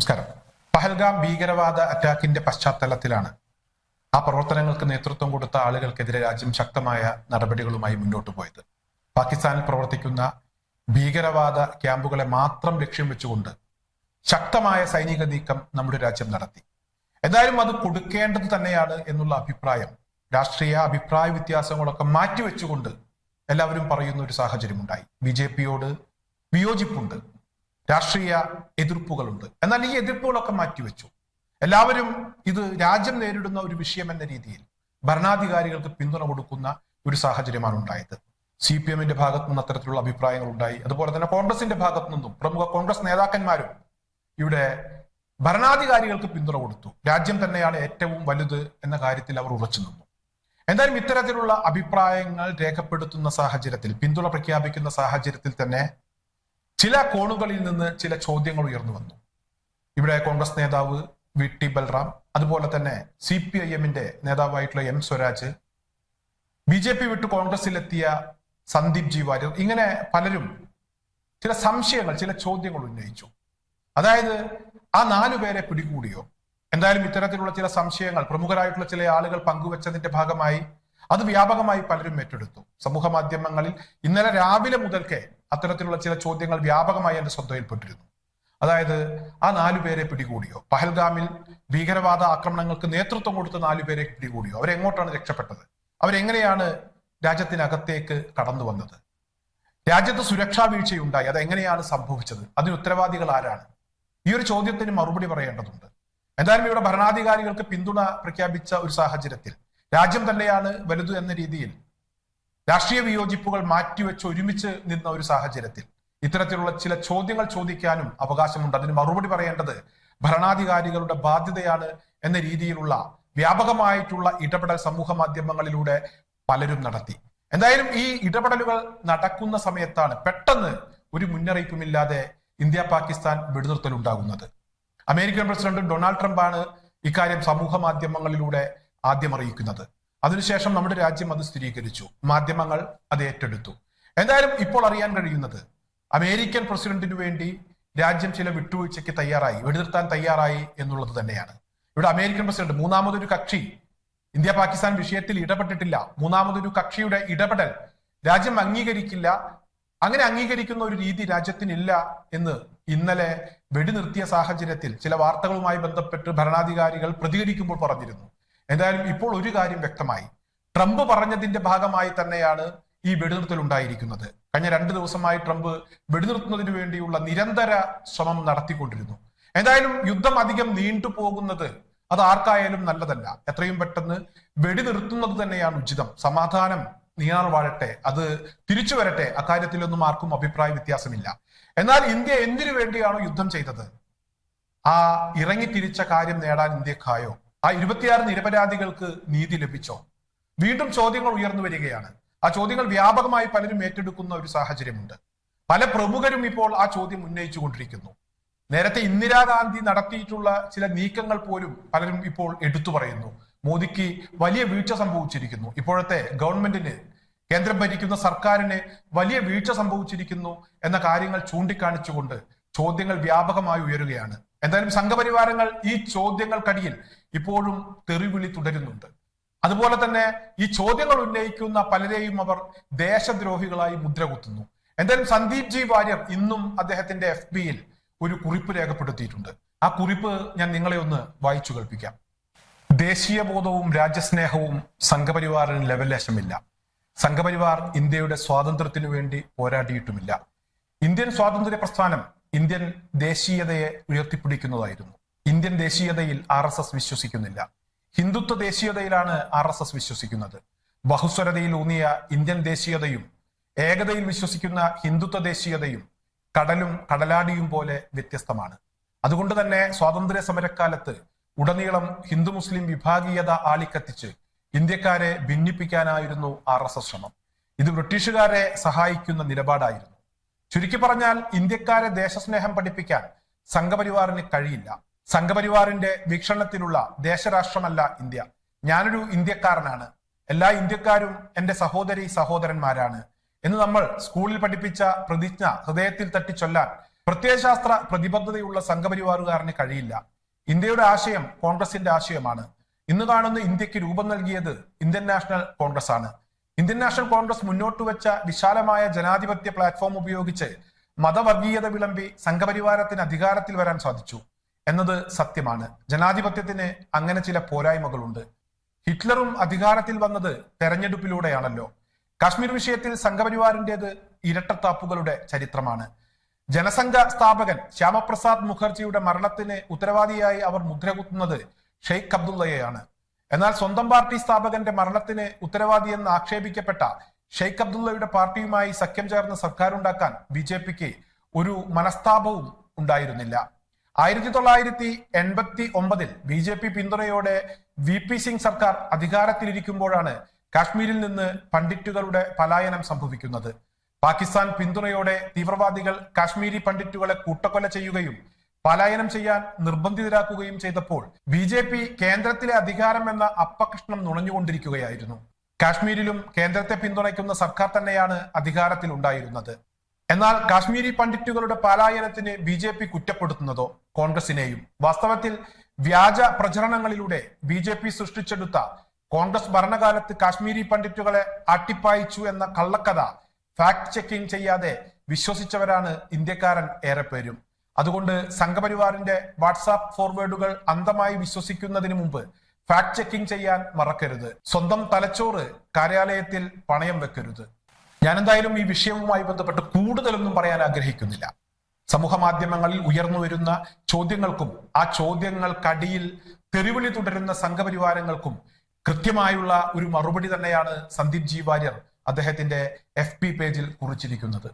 നമസ്കാരം. പഹൽഗാം ഭീകരവാദ അറ്റാക്കിന്റെ പശ്ചാത്തലത്തിലാണ് ആ പ്രവർത്തനങ്ങൾക്ക് നേതൃത്വം കൊടുത്ത ആളുകൾക്കെതിരെ രാജ്യം ശക്തമായ നടപടികളുമായി മുന്നോട്ട് പോയത്. പാകിസ്ഥാനിൽ പ്രവർത്തിക്കുന്ന ഭീകരവാദ ക്യാമ്പുകളെ മാത്രം ലക്ഷ്യം വെച്ചുകൊണ്ട് ശക്തമായ സൈനിക നീക്കം നമ്മുടെ രാജ്യം നടത്തി. എന്തായാലും അത് കൊടുക്കേണ്ടത് തന്നെയാണ് എന്നുള്ള അഭിപ്രായം രാഷ്ട്രീയ അഭിപ്രായ വ്യത്യാസങ്ങളൊക്കെ മാറ്റിവെച്ചുകൊണ്ട് എല്ലാവരും പറയുന്ന ഒരു സാഹചര്യമുണ്ടായി. ബി ജെ പിയോട് വിയോജിപ്പുണ്ട്. രാഷ്ട്രീയ എതിർപ്പുകളുണ്ട്. എന്നാൽ ഈ എതിർപ്പുകളൊക്കെ മാറ്റിവെച്ചു. എല്ലാവരും ഇത് രാജ്യം നേരിടുന്ന ഒരു വിഷയം എന്ന രീതിയിൽ ഭരണാധികാരികൾക്ക് പിന്തുണ കൊടുക്കുന്ന ഒരു സാഹചര്യമാണ് ഉണ്ടായത്. സി പി എമ്മിന്റെ ഭാഗത്തു നിന്ന് അത്തരത്തിലുള്ള അഭിപ്രായങ്ങൾ ഉണ്ടായി. അതുപോലെ തന്നെ കോൺഗ്രസിന്റെ ഭാഗത്തു നിന്നും പ്രമുഖ കോൺഗ്രസ് നേതാക്കന്മാരും ഇവിടെ ഭരണാധികാരികൾക്ക് പിന്തുണ കൊടുത്തു. രാജ്യം തന്നെയാണ് ഏറ്റവും വലുത് എന്ന കാര്യത്തിൽ അവർ ഉറച്ചു നിന്നു. എന്തായാലും ഇത്തരത്തിലുള്ള അഭിപ്രായങ്ങൾ രേഖപ്പെടുത്തുന്ന സാഹചര്യത്തിൽ പിന്തുണ പ്രഖ്യാപിക്കുന്ന സാഹചര്യത്തിൽ തന്നെ ചില കോണുകളിൽ നിന്ന് ചില ചോദ്യങ്ങൾ ഉയർന്നു വന്നു. ഇവിടെ കോൺഗ്രസ് നേതാവ് വി ടി ബൽറാം അതുപോലെ തന്നെ സി പി ഐ എമ്മിന്റെ നേതാവായിട്ടുള്ള M Swaraj B J P വിട്ട് കോൺഗ്രസിലെത്തിയ സന്ദീപ് ജി വാര്യർ ഇങ്ങനെ പലരും ചില സംശയങ്ങൾ ചില ചോദ്യങ്ങൾ ഉന്നയിച്ചു. അതായത് ആ നാലു പേരെ പിടികൂടിയോ? എന്തായാലും ഇത്തരത്തിലുള്ള ചില സംശയങ്ങൾ പ്രമുഖരായിട്ടുള്ള ചില ആളുകൾ പങ്കുവച്ചതിന്റെ ഭാഗമായി അത് വ്യാപകമായി പലരും ഏറ്റെടുത്തു. സമൂഹ മാധ്യമങ്ങളിൽ ഇന്നലെ രാവിലെ മുതൽക്കേ അത്തരത്തിലുള്ള ചില ചോദ്യങ്ങൾ വ്യാപകമായി എന്റെ ശ്രദ്ധയിൽപ്പെട്ടിരുന്നു അതായത് ആ നാലു പേരെ പിടികൂടിയോ? പഹൽഗാമിൽ ഭീകരവാദ ആക്രമണങ്ങൾക്ക് നേതൃത്വം കൊടുത്ത നാലു പേരെ പിടികൂടിയോ? അവരെങ്ങോട്ടാണ് രക്ഷപ്പെട്ടത്? അവരെങ്ങനെയാണ് രാജ്യത്തിനകത്തേക്ക് കടന്നു വന്നത്? രാജ്യത്ത് സുരക്ഷാ വീഴ്ചയുണ്ടായി. അത് എങ്ങനെയാണ് സംഭവിച്ചത്? അതിന് ഉത്തരവാദികൾ ആരാണ്? ഈ ഒരു ചോദ്യത്തിന് മറുപടി പറയേണ്ടതുണ്ട്. എന്തായാലും ഇവിടെ ഭരണാധികാരികൾക്ക് പിന്തുണ പ്രഖ്യാപിച്ച ഒരു സാഹചര്യത്തിൽ രാജ്യം തന്നെയാണ് വലുത് എന്ന രീതിയിൽ രാഷ്ട്രീയ വിയോജിപ്പുകൾ മാറ്റിവെച്ച് ഒരുമിച്ച് നിന്ന ഒരു സാഹചര്യത്തിൽ ഇത്തരത്തിലുള്ള ചില ചോദ്യങ്ങൾ ചോദിക്കാനും അവകാശമുണ്ട്. അതിന് മറുപടി പറയേണ്ടത് ഭരണാധികാരികളുടെ ബാധ്യതയാണ് എന്ന രീതിയിലുള്ള വ്യാപകമായിട്ടുള്ള ഇടപെടൽ സമൂഹ മാധ്യമങ്ങളിലൂടെ പലരും നടത്തി. എന്തായാലും ഈ ഇടപെടലുകൾ നടക്കുന്ന സമയത്താണ് പെട്ടെന്ന് ഒരു മുന്നറിയിപ്പുമില്ലാതെ ഇന്ത്യ പാകിസ്ഥാൻ വെടിനിർത്തൽ ഉണ്ടാകുന്നത്. അമേരിക്കൻ പ്രസിഡന്റ് ഡൊണാൾഡ് ട്രംപാണ് ഇക്കാര്യം സമൂഹ മാധ്യമങ്ങളിലൂടെ ആദ്യം അറിയിക്കുന്നത്. അതിനുശേഷം നമ്മുടെ രാജ്യം അത് സ്ഥിരീകരിച്ചു. മാധ്യമങ്ങൾ അത് ഏറ്റെടുത്തു. എന്തായാലും ഇപ്പോൾ അറിയാൻ കഴിയുന്നത് അമേരിക്കൻ പ്രസിഡന്റിനു വേണ്ടി രാജ്യം ചില വിട്ടുവീഴ്ചയ്ക്ക് തയ്യാറായി വെടിനിർത്താൻ തയ്യാറായി എന്നുള്ളത് തന്നെയാണ്. ഇവിടെ അമേരിക്കൻ പ്രസിഡന്റ് മൂന്നാമതൊരു കക്ഷി ഇന്ത്യ പാകിസ്ഥാൻ വിഷയത്തിൽ ഇടപെട്ടിട്ടില്ല. മൂന്നാമതൊരു കക്ഷിയുടെ ഇടപെടൽ രാജ്യം അംഗീകരിക്കില്ല. അങ്ങനെ അംഗീകരിക്കുന്ന ഒരു രീതി രാജ്യത്തിനില്ല എന്ന് ഇന്നലെ വെടിനിർത്തിയ സാഹചര്യത്തിൽ ചില വാർത്തകളുമായി ബന്ധപ്പെട്ട് ഭരണാധികാരികൾ പ്രതികരിക്കുമ്പോൾ പറഞ്ഞിരുന്നു. എന്തായാലും ഇപ്പോൾ ഒരു കാര്യം വ്യക്തമായി. ട്രംപ് പറഞ്ഞതിന്റെ ഭാഗമായി തന്നെയാണ് ഈ വെടിനിർത്തൽ ഉണ്ടായിരിക്കുന്നത്. കഴിഞ്ഞ രണ്ട് ദിവസമായി ട്രംപ് വെടിനിർത്തുന്നതിന് വേണ്ടിയുള്ള നിരന്തര ശ്രമം നടത്തിക്കൊണ്ടിരുന്നു. എന്തായാലും യുദ്ധം അധികം നീണ്ടുപോകുന്നത് അത് ആർക്കായാലും നല്ലതല്ല. എത്രയും പെട്ടെന്ന് വെടിനിർത്തുന്നത് തന്നെയാണ് ഉചിതം. സമാധാനം നീണാൾ വാഴട്ടെ. അത് തിരിച്ചു വരട്ടെ. അക്കാര്യത്തിലൊന്നും ആർക്കും അഭിപ്രായ വ്യത്യാസമില്ല. എന്നാൽ ഇന്ത്യ എന്തിനു വേണ്ടിയാണോ യുദ്ധം ചെയ്തത്? ആ ഇറങ്ങി ഇറങ്ങിത്തിരിച്ച കാര്യം നേടാൻ ഇന്ത്യക്കായോ ആ ഇരുപത്തിയാറ് നിരപരാധികൾക്ക് നീതി ലഭിച്ചോ? വീണ്ടും ചോദ്യങ്ങൾ ഉയർന്നു വരികയാണ്. ആ ചോദ്യങ്ങൾ വ്യാപകമായി പലരും ഏറ്റെടുക്കുന്ന ഒരു സാഹചര്യമുണ്ട്. പല പ്രമുഖരും ഇപ്പോൾ ആ ചോദ്യം ഉന്നയിച്ചുകൊണ്ടിരിക്കുന്നു. നേരത്തെ ഇന്ദിരാഗാന്ധി നടത്തിയിട്ടുള്ള ചില നീക്കങ്ങൾ പോലും പലരും ഇപ്പോൾ എടുത്തു പറയുന്നു. മോദിക്ക് വലിയ വീഴ്ച സംഭവിച്ചിരിക്കുന്നു. ഇപ്പോഴത്തെ ഗവൺമെന്റിന് കേന്ദ്രം ഭരിക്കുന്ന സർക്കാരിന് വലിയ വീഴ്ച സംഭവിച്ചിരിക്കുന്നു എന്ന കാര്യങ്ങൾ ചൂണ്ടിക്കാണിച്ചുകൊണ്ട് ചോദ്യങ്ങൾ വ്യാപകമായി ഉയരുകയാണ്. എന്തായാലും സംഘപരിവാരങ്ങൾ ഈ ചോദ്യങ്ങൾക്കടിയിൽ ഇപ്പോഴും തെറിവിളി തുടരുന്നുണ്ട്. അതുപോലെ തന്നെ ഈ ചോദ്യങ്ങൾ ഉന്നയിക്കുന്ന പലരെയും അവർ ദേശദ്രോഹികളായി മുദ്ര കുത്തുന്നു. എന്തായാലും സന്ദീപ് ജി വാര്യർ ഇന്നും അദ്ദേഹത്തിന്റെ എഫ് ബിയിൽ ഒരു കുറിപ്പ് രേഖപ്പെടുത്തിയിട്ടുണ്ട്. ആ കുറിപ്പ് ഞാൻ നിങ്ങളെ ഒന്ന് വായിച്ചു കേൾപ്പിക്കാം. ദേശീയ ബോധവും രാജ്യസ്നേഹവും സംഘപരിവാറിന് ലെവലേശമില്ല. സംഘപരിവാർ ഇന്ത്യയുടെ സ്വാതന്ത്ര്യത്തിനു വേണ്ടി പോരാടിയിട്ടുമില്ല. ഇന്ത്യൻ സ്വാതന്ത്ര്യ പ്രസ്ഥാനം ഇന്ത്യൻ ദേശീയതയെ ഉയർത്തിപ്പിടിക്കുന്നതായിരുന്നു. ഇന്ത്യൻ ദേശീയതയിൽ ആർ എസ് എസ് വിശ്വസിക്കുന്നില്ല. ഹിന്ദുത്വ ദേശീയതയിലാണ് ആർ എസ് എസ് വിശ്വസിക്കുന്നത്. ബഹുസ്വരതയിൽ ഊന്നിയ ഇന്ത്യൻ ദേശീയതയും ഏകതയിൽ വിശ്വസിക്കുന്ന ഹിന്ദുത്വ ദേശീയതയും കടലും കടലാടിയും പോലെ വ്യത്യസ്തമാണ്. അതുകൊണ്ട് തന്നെ സ്വാതന്ത്ര്യ സമരക്കാലത്ത് ഉടനീളം ഹിന്ദു മുസ്ലിം വിഭാഗീയത ആളിക്കത്തിച്ച് ഇന്ത്യക്കാരെ ഭിന്നിപ്പിക്കാനായിരുന്നു ആർ എസ് എസ് ശ്രമം. ഇത് ബ്രിട്ടീഷുകാരെ സഹായിക്കുന്ന നിലപാടായിരുന്നു. ചുരുക്കി പറഞ്ഞാൽ ഇന്ത്യക്കാരെ ദേശസ്നേഹം പഠിപ്പിക്കാൻ സംഘപരിവാറിന് കഴിയില്ല. സംഘപരിവാറിന്റെ വീക്ഷണത്തിലുള്ള ദേശരാഷ്ട്രമല്ല ഇന്ത്യ. ഞാനൊരു ഇന്ത്യക്കാരനാണ്. എല്ലാ ഇന്ത്യക്കാരും എന്റെ സഹോദരി സഹോദരന്മാരാണ് എന്ന് നമ്മൾ സ്കൂളിൽ പഠിപ്പിച്ച പ്രതിജ്ഞ ഹൃദയത്തിൽ തട്ടി ചൊല്ലാൻ പ്രത്യയശാസ്ത്ര പ്രതിബദ്ധതയുള്ള സംഘപരിവാറുകാരന് കഴിയില്ല. ഇന്ത്യയുടെ ആശയം കോൺഗ്രസിന്റെ ആശയമാണ്. ഇന്ന് കാണുന്ന ഇന്ത്യയ്ക്ക് രൂപം നൽകിയത് ഇന്ത്യൻ നാഷണൽ കോൺഗ്രസ് ആണ്. ഇന്ത്യൻ നാഷണൽ കോൺഗ്രസ് മുന്നോട്ട് വെച്ച വിശാലമായ ജനാധിപത്യ പ്ലാറ്റ്ഫോം ഉപയോഗിച്ച് മതവർഗീയത വിളമ്പി സംഘപരിവാരത്തിന് അധികാരത്തിൽ വരാൻ സാധിച്ചു എന്നത് സത്യമാണ്. ജനാധിപത്യത്തിന് അങ്ങനെ ചില പോരായ്മകളുണ്ട്. ഹിറ്റ്ലറും അധികാരത്തിൽ വന്നത് തെരഞ്ഞെടുപ്പിലൂടെയാണല്ലോ. കാശ്മീർ വിഷയത്തിൽ സംഘപരിവാറിന്റേത് ഇരട്ടത്താപ്പുകളുടെ ചരിത്രമാണ്. ജനസംഘ സ്ഥാപകൻ ശ്യാമപ്രസാദ് മുഖർജിയുടെ മരണത്തിന് ഉത്തരവാദിയായി അവർ മുദ്രകുത്തുന്നത് ഷെയ്ഖ് അബ്ദുള്ളയെയാണ്. എന്നാൽ സ്വന്തം പാർട്ടി സ്ഥാപകന്റെ മരണത്തിന് ഉത്തരവാദിയെന്ന് ആക്ഷേപിക്കപ്പെട്ട ഷെയ്ഖ് അബ്ദുള്ളയുടെ പാർട്ടിയുമായി സഖ്യം ചേർന്ന് സർക്കാരുണ്ടാക്കാൻ ബി ജെ പിക്ക് ഒരു മനസ്താപവും ഉണ്ടായിരുന്നില്ല. ആയിരത്തി തൊള്ളായിരത്തി എൺപത്തി ഒമ്പതിൽ ബി ജെ പി പിന്തുണയോടെ വി പി സിംഗ് സർക്കാർ അധികാരത്തിലിരിക്കുമ്പോഴാണ് കാശ്മീരിൽ നിന്ന് പണ്ഡിറ്റുകളുടെ പലായനം സംഭവിക്കുന്നത്. പാകിസ്ഥാൻ പിന്തുണയോടെ തീവ്രവാദികൾ കാശ്മീരി പണ്ഡിറ്റുകളെ കൂട്ടക്കൊല ചെയ്യുകയും പലായനം ചെയ്യാൻ നിർബന്ധിതരാക്കുകയും ചെയ്തപ്പോൾ ബി ജെ പി കേന്ദ്രത്തിലെ അധികാരം എന്ന അപ്പകഷ്ണം നുണഞ്ഞുകൊണ്ടിരിക്കുകയായിരുന്നു. കാശ്മീരിലും കേന്ദ്രത്തെ പിന്തുണയ്ക്കുന്ന സർക്കാർ തന്നെയാണ് അധികാരത്തിൽ ഉണ്ടായിരുന്നത്. എന്നാൽ കാശ്മീരി പണ്ഡിറ്റുകളുടെ പലായനത്തിന് ബി ജെ പി കുറ്റപ്പെടുത്തുന്നതോ കോൺഗ്രസിനെയും. വാസ്തവത്തിൽ വ്യാജ പ്രചരണങ്ങളിലൂടെ ബി ജെ പി സൃഷ്ടിച്ചെടുത്ത കോൺഗ്രസ് ഭരണകാലത്ത് കാശ്മീരി പണ്ഡിറ്റുകളെ അട്ടിപ്പായിച്ചു എന്ന കള്ളക്കഥ ഫാക്ട് ചെക്കിംഗ് ചെയ്യാതെ വിശ്വസിച്ചവരാണ് ഇന്ത്യക്കാരൻ ഏറെ പേരും അതുകൊണ്ട് സംഘപരിവാറിന്റെ വാട്സാപ്പ് ഫോർവേഡുകൾ അന്തമായി വിശ്വസിക്കുന്നതിന് മുമ്പ് ഫാക്ട് ചെക്കിംഗ് ചെയ്യാൻ മറക്കരുത്. സ്വന്തം തലച്ചോറ് കാര്യാലയത്തിൽ പണയം വെക്കരുത്. ഞാൻ എന്തായാലും ഈ വിഷയവുമായി ബന്ധപ്പെട്ട് കൂടുതലൊന്നും പറയാൻ ആഗ്രഹിക്കുന്നില്ല. സമൂഹ മാധ്യമങ്ങളിൽ ഉയർന്നു വരുന്ന ചോദ്യങ്ങൾക്കും ആ ചോദ്യങ്ങൾക്കടിയിൽ തെരുവിളി തുടരുന്ന സംഘപരിവാരങ്ങൾക്കും കൃത്യമായുള്ള ഒരു മറുപടി തന്നെയാണ് സന്ദീപ് ജി വാര്യർ അദ്ദേഹത്തിന്റെ എഫ് പേജിൽ കുറിച്ചിരിക്കുന്നത്.